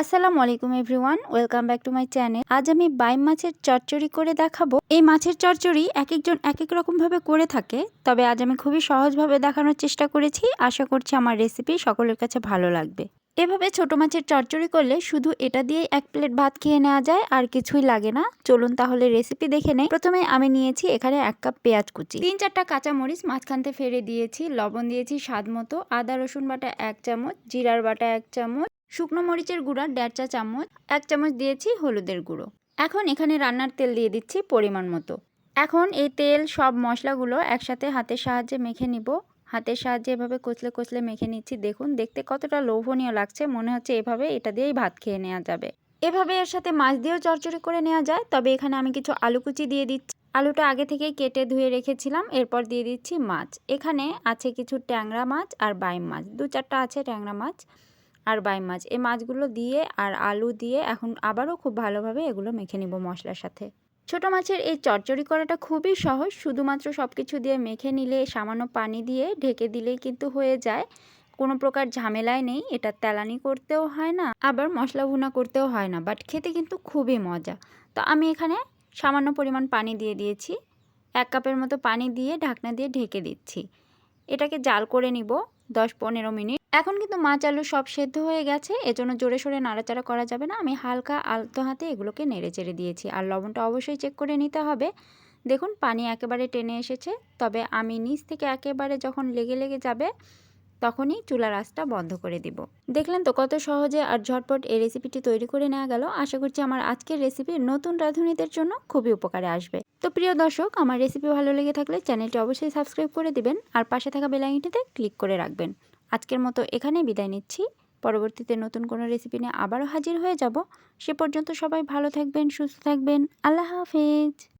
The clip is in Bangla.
আসসালামু আলাইকুম everyone, welcome back to my channel. আজ আমি বাইম মাছের চচ্চড়ি করে দেখাবো। এই মাছের চচ্চড়ি এক একজন এক এক রকম ভাবে করে থাকে, তবে আজ আমি খুবই সহজভাবে দেখানোর চেষ্টা করেছি। আশা করছি আমার রেসিপি সকলের কাছে ভালো লাগবে। এভাবে ছোট মাছের চচ্চড়ি করলে শুধু এটা দিয়ে এক প্লেট ভাত খেয়ে নেওয়া যায়, আর কিছুই লাগে না। চলুন তাহলে রেসিপি দেখে নেই। প্রথমে আমি নিয়েছি এখানে এক কাপ পেঁয়াজ কুচি। তিন চারটা কাঁচামরিচ মাঝখানতে ফেলে দিয়েছি, লবণ দিয়েছি স্বাদ মতো, আদা রসুন বাটা এক চামচ, জিরার বাটা এক চামচ শুকনো মরিচের গুঁড়া দেড় চা চামচ, এক চামচ দিয়েছি হলুদের গুঁড়ো। এখন এখানে রান্নার তেল দিয়ে দিচ্ছি পরিমাণ মতো। এখন এই তেল, সব মশলাগুলো একসাথে হাতের সাহায্যে মেখে নিব। হাতের সাহায্যে এভাবে কচলে কচলে মেখে নিচ্ছি। দেখুন, দেখতে কতটা লোভনীয় লাগছে। মনে হচ্ছে এভাবে এটা দিয়েই ভাত খেয়ে নেওয়া যাবে। এভাবে এর সাথে মাছ দিয়েও চরচড়ি করে নেওয়া যায়। তবে এখানে আমি কিছু আলু কুচি দিয়ে দিচ্ছি। আলুটা আগে থেকেই কেটে ধুয়ে রেখেছিলাম। এরপর দিয়ে দিচ্ছি মাছ। এখানে আছে কিছু ট্যাংরা মাছ আর বাইম মাছ। দু চারটা আছে ট্যাংরা মাছ। আর বাই মাছ। এই মাছগুলো দিয়ে আর আলু দিয়ে এখন আবারও খুব ভালোভাবে এগুলো মেখে নিব মশলার সাথে। ছোট মাছের এই চচ্চড়ি করাটা খুবই সহজ। শুধুমাত্র সব কিছু দিয়ে মেখে নিলে, সামান্য পানি দিয়ে ঢেকে দিলেই কিন্তু হয়ে যায়। কোনো প্রকার ঝামেলাই নেই। এটা তেলানি করতেও হয় না, আবার মশলা ভুনা করতেও হয় না বাট খেতে কিন্তু খুবই মজা। তো আমি এখানে সামান্য পরিমাণ পানি দিয়ে দিয়েছি। এক কাপের মতো পানি দিয়ে ঢাকনা দিয়ে ঢেকে দিচ্ছি। এটাকে জাল করে নিব দশ পনেরো মিনিট। এখন কিন্তু মাছ আলু সব সেদ্ধ হয়ে গেছে, এজন্য জোরে সোরে নাড়াচাড়া করা যাবে না। আমি হালকা আলতো হাতে এগুলোকে নেড়ে চেড়ে দিয়েছি, আর লবণটা অবশ্যই চেক করে নিতে হবে। দেখুন, পানি একেবারে টেনে এসেছে, তবে আমি নিচ থেকে একেবারে যখন লেগে লেগে যাবে, তখনই চুলার আঁচটা বন্ধ করে দিব। দেখলেন তো কত সহজে আর ঝটপট এই রেসিপিটি তৈরি করে নেওয়া গেল। আশা করছি আমার আজকের রেসিপি নতুন রাঁধুনিদের জন্য খুবই উপকারে আসবে। তো প্রিয় দর্শক, আমার রেসিপি ভালো লেগে থাকলে চ্যানেলটি অবশ্যই সাবস্ক্রাইব করে দিবেন, আর পাশে থাকা বেলাইনটিতে ক্লিক করে রাখবেন। আজকের মতো এখানেই বিদায় নিচ্ছি। পরবর্তীতে নতুন কোনো রেসিপি নিয়ে আবারও হাজির হয়ে যাব। সে পর্যন্ত সবাই ভালো থাকবেন, সুস্থ থাকবেন। আল্লাহ হাফেজ।